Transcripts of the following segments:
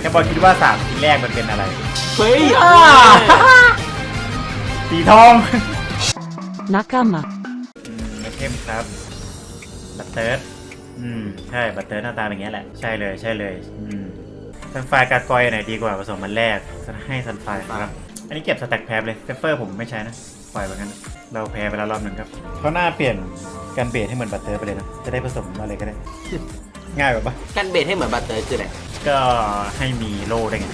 แค่บอลคิดว่าสามชิ้นแรกมันเป็นอะไร เฮ้ยอ่าสีทอง仲間อืมไอเทมครับ บัตเติร์ดอืม ใช่ บัตเติร์ดหน้าตาเป็นอย่างนี้ยแหละ ใช่เลย ใช่เลย อืม ซันไฟร์กากอยไหนดีกว่าผสมมันแรกจะให้ซันไฟร์ครับ อันนี้เก็บสแต็กแพบเลยเซฟเฟอร์ผมไม่ใช้นะ ปล่อยไว้งั้น เราแพ้ไปแล้วรอบหนึ่งครับเขาหน้าเปลี่ยนการเบสให้เหมือนบัตเตอร์ไปเลยนะ จะได้ผสมอะไรก็ได้ ง่ายกว่าปะกันเบสให้เหมือนบัตเตอร์คืออะไรก็ให้มีโล่ได้ไง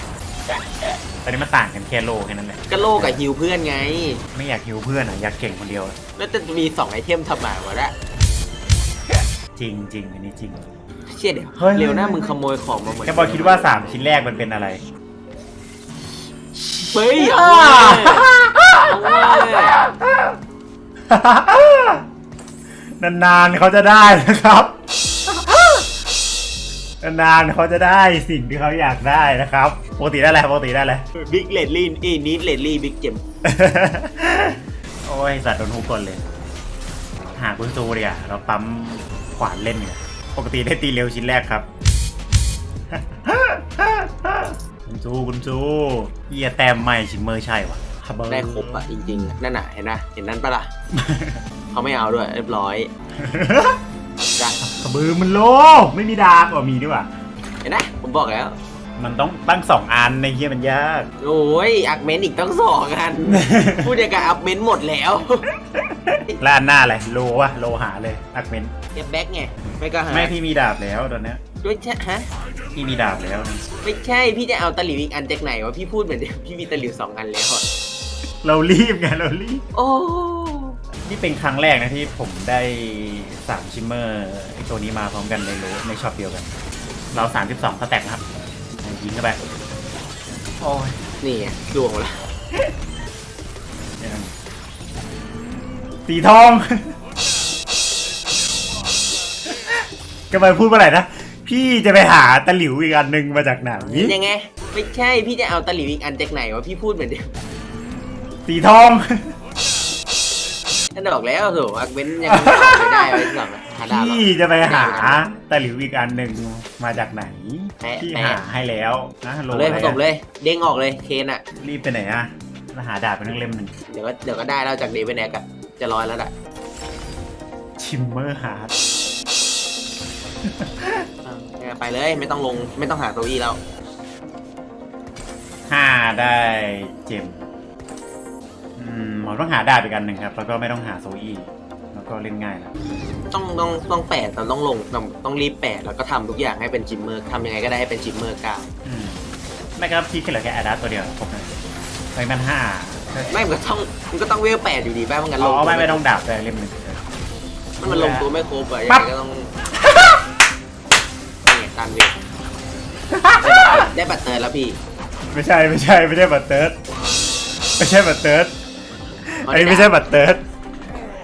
ตอนนี้มันต่างกันแค่โล่แค่นั้นแหละก็โลกับฮิวเพื่อนไง ไม่อยากฮิวเพื่อนอะอยากเก่งคนเดียวอะแล้วจะมีสองไอเทมทำมาวะละจริงจริงอันนี้จริง เชี่ยเดี๋ยวเฮ้ย เร็วหน้ามึงขโมยของมาเหมือนแค่บอลคิดว่า3ชิ้นแรกมันเป็นอะไร เฮ้ยอ่าเอาเว้ยเอาเว้ยนานๆเขาจะได้นะครับ นานๆเขาจะได้สิ่งที่เขาอยากได้นะครับปกติได้อะไรปกติได้อะไรบิ๊กเลดลี่อีนิดเลดลี่บิ๊กเจมโอ้ยสัตว์โดนทุกคนเลย หาคุณซูดีอะเราปั๊มขวานเล่นเนี่ยปกติได้ตีเร็วชิ้นแรกครับ คุณซูคุณซูเฮียแต้มไม่ชิมเมอร์ใช่วะได้ครบอะจริงๆนั่นน่ะเห็นนะเห็นนั่นปะล่ะเขาไม่เอาด้วยเรียบร้อยจ้ะ กระบือมันโลกไม่มีดาบอ๋อมีด้วยว่ะเห็นนะผมบอกแล้ว มันต้องตั้งสองอันในเฮียมันยาก โอ้ยอักเมนอีกต้องสองอัน พูดอย่างกับอักเมนหมดแล้วแล้วอันหน้าอะไรโลวะโลหาเลยอักเมนเก็บแบ็กไงไม่ก็หาแม่พี่มีดาบแล้วตอนเนี้ยด้วยใช่ฮะพี่มีดาบแล้วนี่ไม่ใช่พี่จะเอาตะหลิวอีกอันจากไหนวะพี่พูดเหมือนเดิมพี่มีตะหลิวสองอันแล้วอะเรารีบไงเรารีบ โอ้ นี่เป็นครั้งแรกนะที่ผมได้ สามชิมเมอร์ไอตัวนี้มาพร้อมกันในโลในช็อปเดียวกัน เราสามสิบสองสแต็กนะครับยิงเข้าไปโอ้ยนี่ไงดวงละสีทอง ก็มาพูดเมื่อไหร่นะ พี่จะไปหาตะหลิวอีกอันหนึ่งมาจากไหนยังไง ไม่ใช่ พี่จะเอาตะหลิวอีกอันจากไหนวะ พี่พูดเหมือนเดิมสีทอง ท่านบอกแล้วโถอักเมนยังไม่ออกไม่ได้ไว้สองหาดาวหรอก พี่จะไปหาตะหลิวอีกอันหนึ่งมาจากไหนแปะพี่แปะ หาให้แล้วนะโลเอาเลยผอะไรสอะมเลย เด้งออกเลยเคนอะ รีบไปไหนอะมาหาดาบเป็นเล่มหนึ่งเดี๋ยวก็เดี๋ยวก็ได้แล้วจากเดวินแอกอะจะร้อยแล้วอะชิมเมอร์ฮาร์ดไปเลยไม่ต้องลงไม่ต้องหาโซอี้แล้วห้าได้เจม อืมหมอต้องหาดาบอีกอันหนึ่งครับ แล้วก็ไม่ต้องหาโซอี้แล้วก็เล่นง่ายแล้วต้องต้องต้องแปดแต่ต้องลงต้องต้องรีบแปดแล้วก็ทำทุกอย่างให้เป็นจิมเมอร์ทำยังไงก็ได้ให้เป็นจิมเมอร์เก้าอืมไม่ครับพี่แค่เหลือแค่แอดัสตัวเดียวครบนะไปมันห้าไม่มันก็ต้องมันก็ต้องเวลแปดอยู่ดีป่ะมันกันลอ๋งอไม่ไม่ต้องดาบเลยเล่มหนึ่งมันมันลงตัวไม่ครบอะยังปั๊บไงก็ต้องนี่ไงตามเวลได้บัตรเตือนแล้วพี่ ไม่ใช่ไม่ใช่ไม่ใช่บัตเติร์ดไม่ใช่บัตเติร์ด อันนี้ไม่ใช่บัตเติร์ด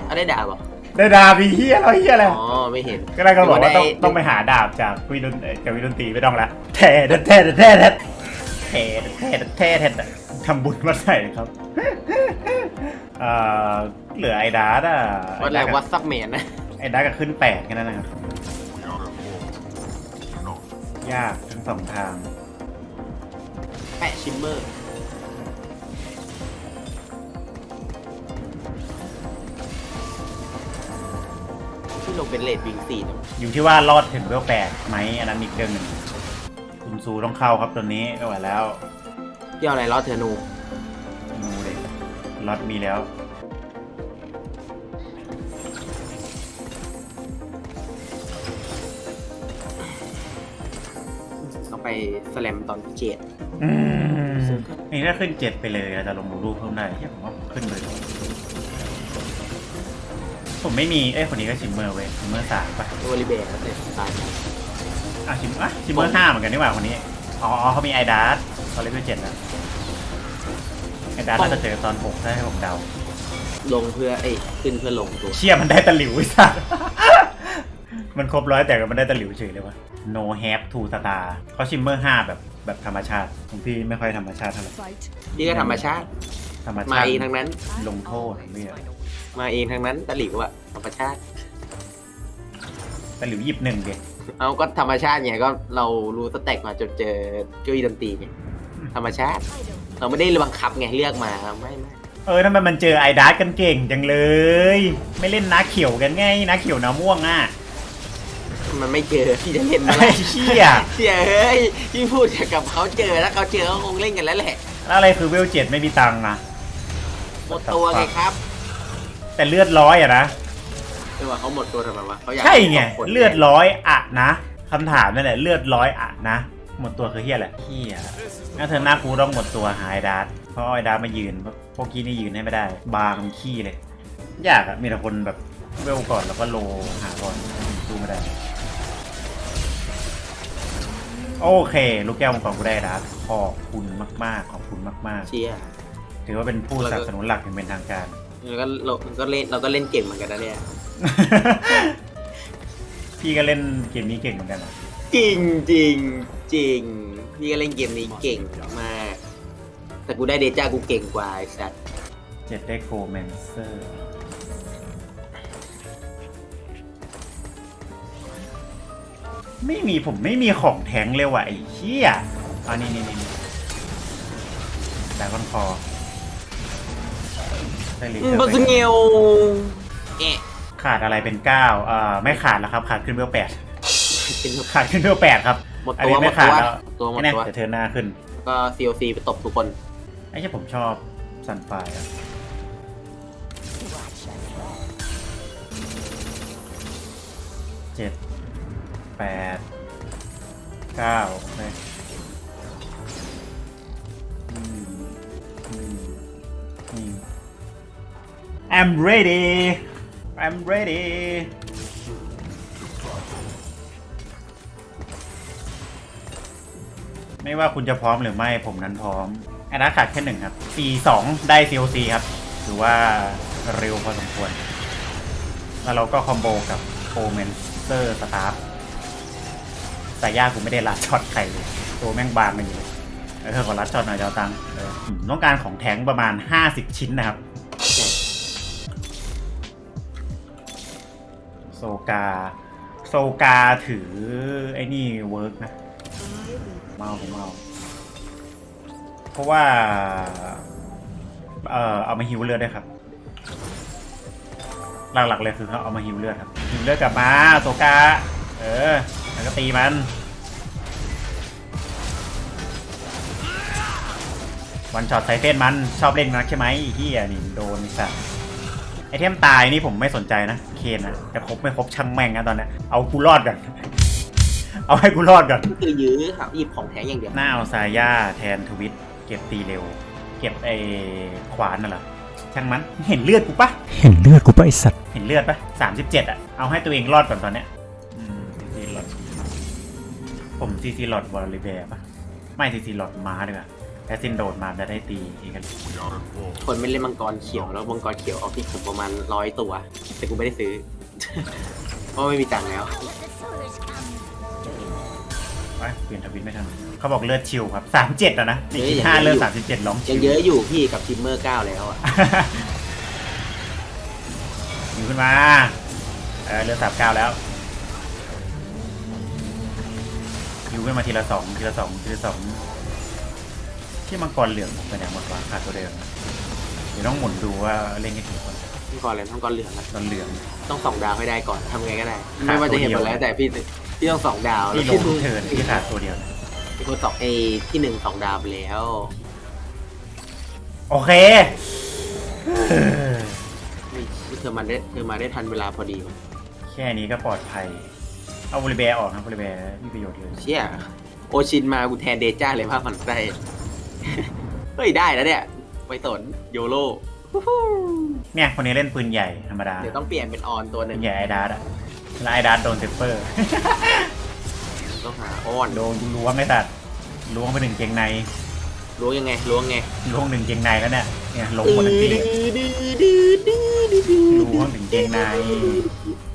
เอาได้ด่าบเหรอได้ดาบพี่เฮียเราเฮียอะไรอ๋อไม่เห็น ก็ได้ก็บอกว่าต้องได้ต้องไปหาดาบจากวิดนเอ่อจากวิดนตรีไม่ต้องละแท้แท้แท้แท้แท้แท้แท้แท้แท้ทำบุญมาใส่ครับเอ่อเหลือไอ้ดาร์ดอะวัดอะไรวัดซับแมนนะไอ้ดาร์ดก็ขึ้นแปดแค่นั้นนะครับยากทั้งสองทางแปะชิมเมอร์ ที่ลงเป็นเลดวิงสี่เนี่ยอยู่ที่ว่ารอดถึงเวลแปดไหมอันนั้นอีกเรื่องหนึ่งคุณซูต้องเข้าครับตัวนี้ไม่ไหวแล้วที่เอาอะไรล้อเทอร์นูนูเลยรอดมีแล้ว ต้องไปสแลมตอนพิเจตอืมนี่ถ้าขึ้นเจ็ดไปเลยเราจะลงรูปเพิ่มได้ที่ผมว่าผมขึ้นเลย ผมไม่มี เอ้ยคนนี้ก็ชิมเมอร์เว้ยชิมเมอร์สามป่ะตัวริเบร์แล้วเนี่ยตายไปอะชิมอะชิมเมอร์ห้าเหมือนกันนี่หว่าคนนี้อ๋อเขามีไอดาร์ตอนเลเวลเจ็ดแล้วไอดาร์น่าจะเจอตอนหกถ้าให้ผมเดา ลงเพื่อเอ้ยขึ้นเพื่อลงตัว เชี่ยมันได้ตะหลิวไอ้สัสมันครบร้อยแต่ก็มันได้ตะหลิวเฉยเลยวะ no have to star เขาชิมเมอร์ห้าแบบแบบธรรมชาติของพี่ไม่ค่อยธรรมชาติเท่าไหร่ fight นี่ก็ธรรมชาติธรรมมาชาติ เองทั้งนั้น ลงโทษเนี่ย มาเองทั้งนั้นตะหลิวอะธรรมชาติตะหลิวหยิบหนึ่งเด็กเอาก็ธรรมชาติไงก็เรารู้สเต็กมาจนเจอเก้าอี้ดนตรีไงธรรมชาติ เราไม่ได้บังคับไงเลือกมาไม่ไม่เออทำไมมันเจอไอดาร์กันเก่งจังเลย ไม่เล่นนาเขียวกันไงนาเขียวนาม่วงอะ มันไม่เจอที่จะเล่นมาไอ้เชี่ยเชี่ยเฮ้ยที่พูดกับเขาเจอแล้วเขาเจอเขาคงเล่นกันแล้วแหละแล้วอะไรคือเวลเจ็ดไม่มีตังค์อะหมดตัวไงครับ แต่เลือดร้อยอะนะเออว่าเขาหมดตัวทำไมวะเขาอยากใช่ไงสคนเลือดร้อยอะนะคำถามนั่นแหละเลือดร้อยอะนะ หมดตัวคือเฮียแหละเฮียงั้นเธอหน้ากูต้องหมดตัวหายดาร์เพราะไอ้ดาร์มายืนพวกกี้นี่ยืนให้ไม่ได้ บางขี้เลย ยากอะมีแต่คนแบบเวลก่อนแล้วก็โลหาก่อนดูไม่ได้ โอเค ลูกแก้วมังกรกูได้ดาร์ขอบคุณมาก ๆ ขอบคุณมาก เชี่ยๆถือว่าเป็นผู้สนับสนุนหลักอย่างเป็นทางการ แล้วก็เราก็เล่นเราก็เล่นเก่งเหมือนกันนะเนี่ยพี่ก็เล่นเกมนี้เก่งเหมือนกันอะจริงจริงจริงพี่ก็เล่นเกมนี้เก่งมากแต่กูได้เดจ้ากูเก่งกว่าไอ้สัตว์เจ็ดได้โกแมนเซอร์ไม่มีผมไม่มีของแทงเลยว่ะไอ้เหี้ยอันนี้นี่นี่แต่คอนคอ ได้ลิอืมบอสเงียวเอ๊ะขาดอะไรเป็นเก้าเอ่อไม่ขาดแล้วครับ ขาดขึ้นเบลแปดเป็นขาดขึ้นเบลแปดครับ หมดอันตัวนี้หมไม่ดขาตัดวแล้วตัวหมดแน่ตัวแต่เธอหน้าขึ้นก็ COC ไปตบทุกคน ไอ้ที่ผมชอบซันไฟอะเจ็ดแปดเก้าเลยอื I'm ready I'm ready ไม่ว่าคุณจะพร้อมหรือไม่ผมนั้นพร้อมอันนั้นขาดแค่หนึ่งครับ C2 ได้ COC ครับ ถือว่าเร็วพอสมควร แล้วเราก็คอมโบกับโ m เมนเซอร์สตาร์สายยากูไม่ได้ลัดช็อตใครเลย ตัวแม่งบางมันอยู่เลยเออขอลัดช็อตหน่อยเจ้าตังเออต้องการของแทงประมาณ 50 ชิ้นนะครับ โซกา โซกาถือ ไอ้นี่เวิร์กนะ เมาผมเมา เพราะว่า เอ่อเอามาฮิวเลือดได้ครับ หลักๆเลยคือเขาเอามาฮิวเลือดครับฮิวเลือดกลับมาโซกา เออ แล้วก็ตีมันวันช็อตไซเฟนมันชอบเล่นนักใช่ไหมเฮียนี่โดนสัตว์ ไอเทมตายนี่ผมไม่สนใจนะ เคนนะจะครบไม่ครบช่างแม่งนะตอนนี้เอากูรอดก่อน เอาให้กูรอดก่อนคือยื้อครับหยิบของแท้อย่างเดียวหน้าเอาซาย่าแทนทวิต เก็บตีเร็ว เก็บไอ้ขวานน่ะเหรอช่างมันเห็นเลือดกูปะเห็นเลือดกูปะไอสัตว์เห็นเลือดปะสามสิบเจ็ดอะเอาให้ตัวเองรอดก่อนตอนเนี้ยอืมซีซีหลอดผมซีซีหลอดวอลเลย์แบร์ปะไม่ซีซีหลอดม้าดีกว่า แอสซินโดดมาจะได้ตีอีกกันคนไม่เล่นมังกรเขียวแล้วมังกรเขียวออกที่ผมประมาณร้อยตัว แต่กูไม่ได้ซื้อ เพราะไม่มีตังค์แล้วไปเปลี่ยนทวิตไม่ทันเขาบอกเลือดชิวครับสามเจ็ดอะนะในคิดห้าเลือดสามสิบเจ็ดร้องชิยังวเยอะอยู่พี่กับทิมเมอร์เก้าแล้วอะอยู่ขึ้นมาเออเลือดสามเก้าแล้วยิวขึ้นมาทีละสองทีละสองทีละสอง ที่มังกรเหลืองผมไปไหนหมดวะขาดตัวเดิมนะเดี๋ยวต้องหมุนดูว่าเล่นกันกี่คนมังกรเลยมังกรเหลืองอะตอนเหลือง ต้องสองดาวให้ได้ก่อนทำไงก็ได้ขาดไม่ว่าจะเห็นตัวหมเดียวดแล้วแต่พี่พี่ต้องสองดาวที่ลงพี่ทุกเทิร์นที่ขาดตัวเดียวนะพี่คนสองเอที่หนึ่งสองดาวไปแล้ว โอเคนี่เธอมาได้เธอมาได้ทันเวลาพอดีวะแค่นี้ก็ปลอดภัย เอาบริแบร์ออกนะบริแบร์มีประโยชน์เลยเชี่ยโอชินมากูแทนเดจ้าเลยภาพมันได้ เฮ้ยได้แล้วเนี่ยไปสนโยโรเนี่ยคนนี้เล่นปืนใหญ่ธรรมดาเดี๋ยวต้องเปลี่ยนเป็นออนตัวหปืนึ่งนใหญ่ไอดาร์อะแล้วไอดาร์โดนเซปเปอร์ ต้องหาออนโดนล้วงไอ้สัตว์ล้วงไปหนึ่งเกงในล้วงยังไงล้วงไงล้วงหนึ่งเกงในแล้วเนี่ยเนี่ยลงหมดทั้งที่ล้วงหนึ่งเกงใน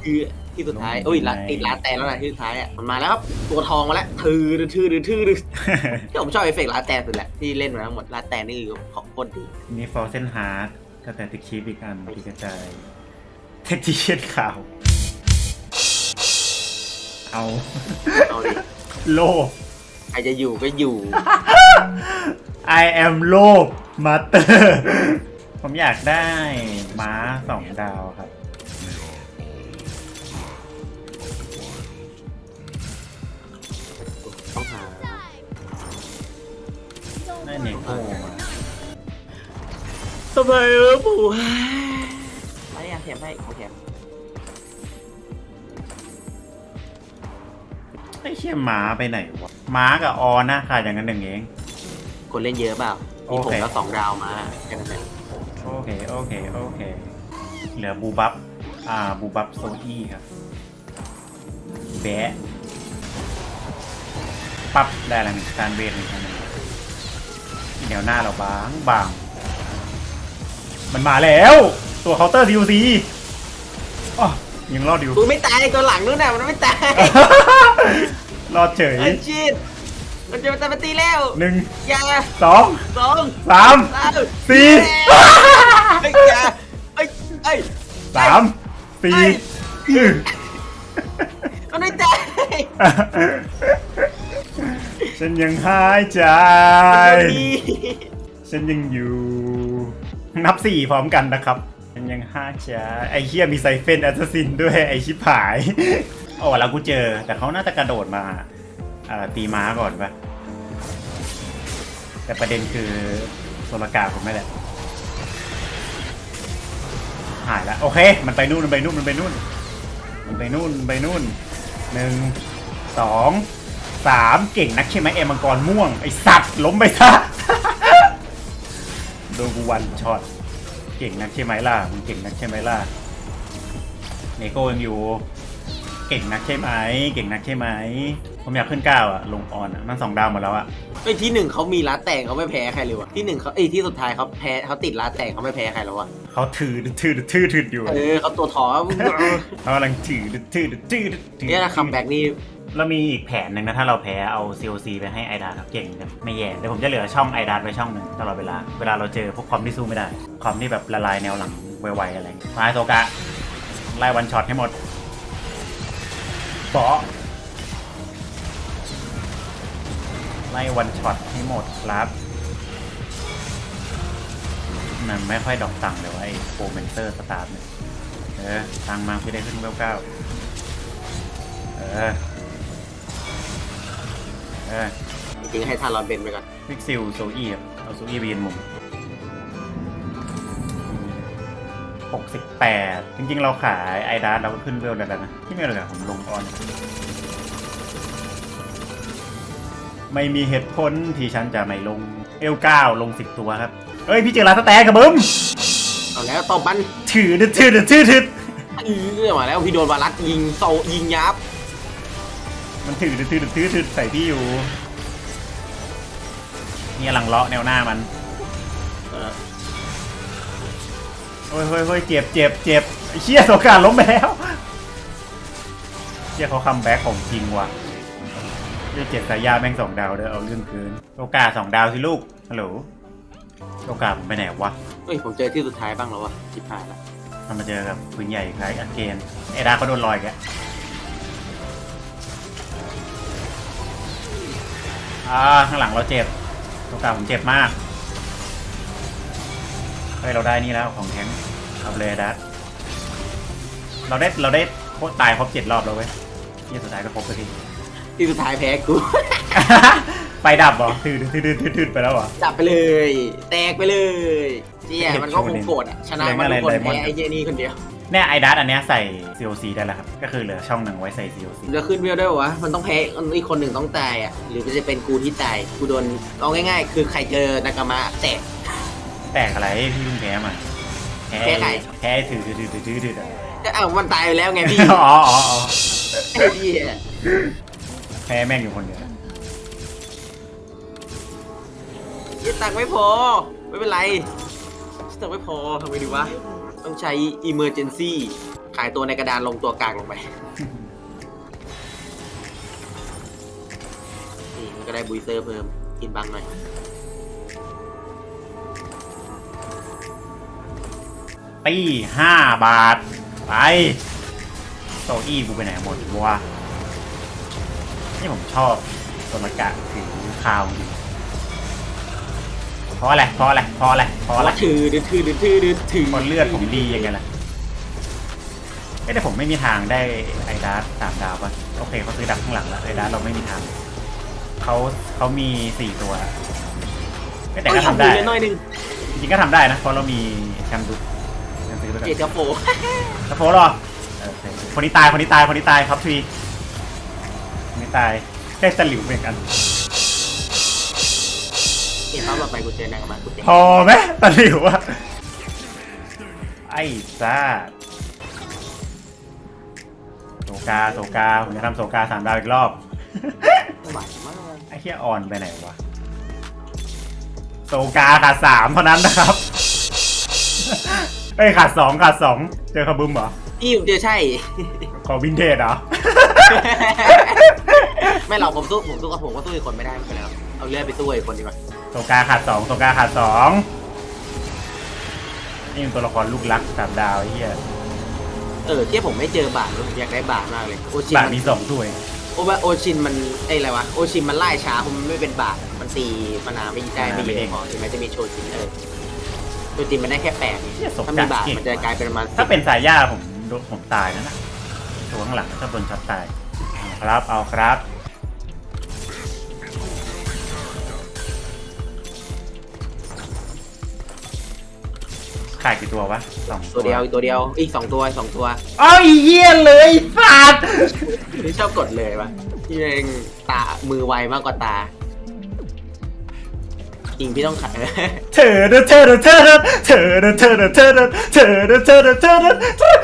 คือ ที่สุดท้ายลงโอ้ยละในติดร้านแต่แล้วนะที่สุดท้ายอะมันมาแล้วครับตัวทองมาแล้วถือถือถือถือถือที่ผมชอบเอฟเฟกต์ร้านแต่สุดแหละที่เล่นมาทั้งหมดร้านแต่นี่คือของโคตรดีมีฟอร์เซนฮาร์ดก็แต่ติดชีพอีกอันดีกระจายเทคทีเชียนข่าว เอา เอาดิโลภใครจะอยู่ก็อยู่ I am โลภมาสเตอร์ ผมอยากได้ม้าสองดาวครับ ได้เนโก้มาทำไมเออปู่ไม่อยากแถมให้ขอแถมไอ้เชี่ยม้าไปไหนวะม้ากับออนนะขาดอย่างนั้นหนึ่งเอง คนเล่นเยอะเปล่ามีผมโอเคแล้วสองดาวมาแค่นั้นแหละโอเค โอเค โอเค เหลือบูบับ อ่า บูบับโซอี้ครับ แบะ ปั๊บ ได้แล้วหนึ่งการเวทหนึ่งอันหนึ่ง เดี๋ยวหน้าเราบางบาง มันมาแล้ว ตัวเคาน์เตอร์ DUC อ๋อยังรอดอยู่กู ไม่ตายตัวหลังนู้นน่ะมันไม่ตายรอดเฉยไอ้ชิดมันจะมาตีแล้วหนึ่งอย่าสองสองสามสามสี่ไอ้ยอย่าไอ้ยไอ้ยสามสี่หนึ่งมันไม่ตาย ฉันยังหายใจดีฉันยังอยู่ นับสี่พร้อมกันนะครับ ฉันยังหายใจ ไอ้เฮียมีไซเฟนแอสซัสซินด้วยไอ้ชิบหายโอ้แล้วกูเจอ แต่เขาน่าจะกระโดดมาอ่าตีม้าก่อนปะแต่ประเด็นคือโซลกาผมไม่แหละหายแล้วโอเค มันไปนู่นมันไปนู่นมันไปนู่น มันไปนู่นมันไปนู่นหนึ่งสอง สามเก่งนักใช่ไหมเอมังกรม่วง ไอสัตว์ล้มไปซะโดนกูวันช็อตเก่งนักใช่ไหมล่ะมึงเก่งนักใช่ไหมล่ะเนโก้ยังอยู่ เก่งนักใช่ไหมเก่งนักใช่ไหมผมอยากขึ้นเก้าอะลงออนอะมันสองดาวหมดแล้วอะไอ้ยที่หนึ่งเขามีร้านแต่งเขาไม่แพ้ใครเลยวะที่หนึ่งเขาไอ้ยที่สุดท้ายเขาแพ้เขาติดร้านแต่งเขาไม่แพ้ใครแล้ววะเขาถือถือถือถืออยู่เออเขาตัวถอเขากำลังถือถือถือถือเนี่ยนะคัมแบ็กนี่ เรามีอีกแผนหนึ่งนะ ถ้าเราแพ้เอา COC ไปให้ไอดาครับเก่งกันไม่แย่เดี๋ยวผมจะเหลือช่องไอดาไว้ช่องหนึ่งตลอดเวลา เวลาเราเจอพวกคอมที่สู้ไม่ได้ คอมที่แบบละลายแนวหลังไวๆอะไรมาโซกะไล่วันช็อตให้หมดเบาะไล่วันช็อตให้หมดครับมันไม่ค่อยดอกตังค์เลยว่าไอ้โปรเมนเตอร์สตาร์ทเนี่ยเออตังมาพี่ได้ขึ้นเวลเก้าเออ เออจริงๆให้ทารอนเบนไปก่อนวิกซิลโซอี้ครับเอาโซอี้ไปยืนมุมหกสิบแปดจริงๆ เราขายไอดาร์เราก็ขึ้นเวลได้แล้วนะ ที่ไม่เลยอะผมลงออน ไม่มีเหตุผลที่ฉันจะไม่ลงเอลเก้าลงสิบตัวครับ เอ้ย พี่เจอร้านสแต็กกับบึ้มเอาแล้วตบมันถือดึดถือดึดถือดึดเออมาแล้วพี่โดนวารัสยิงโซยิงยับ มันถือดึดถือดึดถือดึดใส่พี่อยู่ เนี่ยหลังเลาะแนวหน้ามันเออโอ้ยเฮ้ยเฮ้ยเจ็บเจ็บเจ็บไอ้เชี่ยโซกาล้มไปแล้วเชี่ยเขาคัมแบ็กของจริงว่ะเรียกเจ็บสายยาแม่งสองดาวเด้อเอาเรื่องคืนโอกาสสองดาวสิลูกฮัลโหลโอกาสผมไปไหนวะเฮ้ยผมเจอที่สุดท้ายบ้างแล้ววะชิบหายละทำมาเจอกับปืนใหญ่คล้ายอาเกนไอ้ดาเขาโดนลอยแก อ่าข้างหลังเราเจ็บโอกาสผมเจ็บมากเฮ้ยเราได้นี่แล้วของแท้งเอาไปเลยดัสเราได้เราได้โคตรตายครบเจ็ดรอบแล้วเว้ยที่สุดท้ายก็ครบไปทีที่สุดท้ายแพ้กูไฟดับเหรอทืดทืดทืดทืดทืดไปแล้วเหรอจับไปเลย แตกไปเลยเจียมันก็คงโกรธอะชนะมันทุกคนแรงอะไรแพ้ไอ้เจนี่คนเดียว เนี่ยไอดัสอันเนี้ยใส่ COC ได้แล้วครับ ก็คือเหลือช่องหนึ่งไว้ใส่ COC มันจะขึ้นเวลได้ปะวะ มันต้องแพ้อีกคนหนึ่งต้องตายอะ หรือมันจะเป็นกูที่ตาย กูโดนเอาง่ายๆ คือใครเจอนากามะแตก แตกอะไรพี่เพิ่งแพ้มาแพ้ใคร แพ้ถือถือถือถือถือถือก็เอ้ามันตายไปแล้วไงพี่ อ๋ออ๋ออ๋อไอ้เหี้ยแพ้แม่งอยู่คนเดียวยึดตังค์ไม่พอ ไม่เป็นไรยึดตังค์ไม่พอทำไงดีวะ ต้องใช้ emergency ขายตัวในกระดานลงตัวกลางลงไป นี่มันก็ได้บูสเตอร์เพิ่ม กินบังหน่อย ตีห้าบาท ไปโซอี้กูไปไหนหมดวะนี่ผมชอบโซนากะถือคาวอยู่ เพราะอะไรเพราะอะไรเพราะอะไรเพราะอะไรว่าถือดื้อถือดื้อถือดื้อถือเพราะเลือดผมดียังไงล่ะไม่แต่ผมไม่มีทางได้ไอดาร์สามดาวป่ะโอเคเขาซื้อดับข้างหลังแล้วไอดาร์เราไม่มีทางเขาเขามีสี่ตัวเอ้ยแต่ก็ทำได้เยอะหน่อยหนึงจริงๆก็ทำได้นะเพราะเรามีแชมป์ดุแชมป์ซื้อไปก่อนเกตกระโประโพกหรอคนนี้ตายคนนี้ตายคนนี้ตายครับทีคนนี้ตายแค่จะหลิวเหมือนกัน เกตรอบต่อไปกูเจอนางมากูเจอพอไหมตะหลิวอะไอ้ซ่าโซกาโซกาผมจะทำโซกาสามดาวอีกรอบ หวานมากไอ้เฮียออนไปไหนวะโซกาขาดสามเท่านั้นนะครับ เอ้ยขาดสองขาดสองเจอคาบึมเหรอ พี่ผมเจอใช่ ขอวินเทจเหรอ ไม่หรอกผมสู้ผมสู้กับผมก็สู้อีกคนไม่ได้ไม่เป็นไรหรอกเอาเลือดไปสู้อีกคนดีกว่า โซกาขาดสองโซกาขาดสองนี่เป็นตัวละครลูกรักสามดาวไอ้เฮียเออที่ผมไม่เจอบาทเลยผมอยากได้บาทมากเลยโอชินบาทมันมีสองถ้วยโอวาโอชินมันไอ้อะไรวะโอชินมันไล่ช้าผมมันไม่เป็นบาทมันตีมานาวไม่ได้ไม่เยอะพอถึงแม้จะมีโชจินเออโชจินมันได้แค่แปดไงเฮียสมถ้าจัมีดบาทเก่งมันจะกลายเป็นประมาณถ้าเป็นสายย่าผมโดนผมตายแล้วนะตัวข้างหลังถ้าโดนช็อตตายเอาครับเอาครับ ขายกี่ตัววะสองตัวเดียวอีกตัวเดียวอีกสองตัวสองตัวเอาอีเหี้ยเลยฟาดที่ชอบกดเลยวะที่เองตามือไวมากกว่าตาจริงพี่ต้องขัดเธอเธอเธอเธอเธอเธอเธอเธอเธอเธอเธอเธอเธอ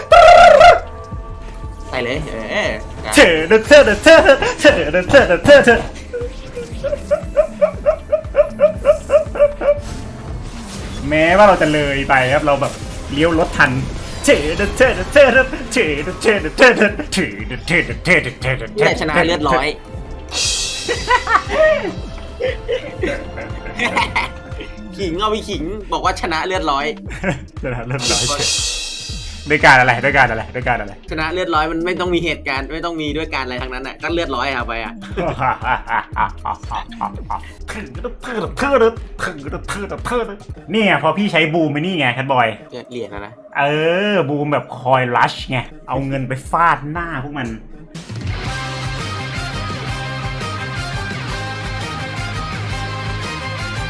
ไปเลยเออเธอเธอเธอเธอเธอเธอเธอเธอเธอเธอ แม้ว่าเราจะเลยไปครับเราแบบเลี้ยวรถทันเธอเธอเธอเธอเธอเธอเธอเธอเธอเธอเธอเธอเธอเธอนี่แหละชนะเลือดร้อยขิงเอาไปขิงบอกว่าชนะเลือดร้อยชนะเลือดร้อย ด้วยการอะไรด้วยการอะไรด้วยการอะไร ชนะเลือดร้อยมันไม่ต้องมีเหตุการณ์ไม่ต้องมีด้วยการอะไรทั้งนั้นอะก็เลือดร้อยอะไปอะนี่ไงพอพี่ใช้บูมไปนี่ไงแคทบอย เหรียญนะนะ เออ บูมแบบคอยลัชไง เอาเงินไปฟาดหน้าพวกมัน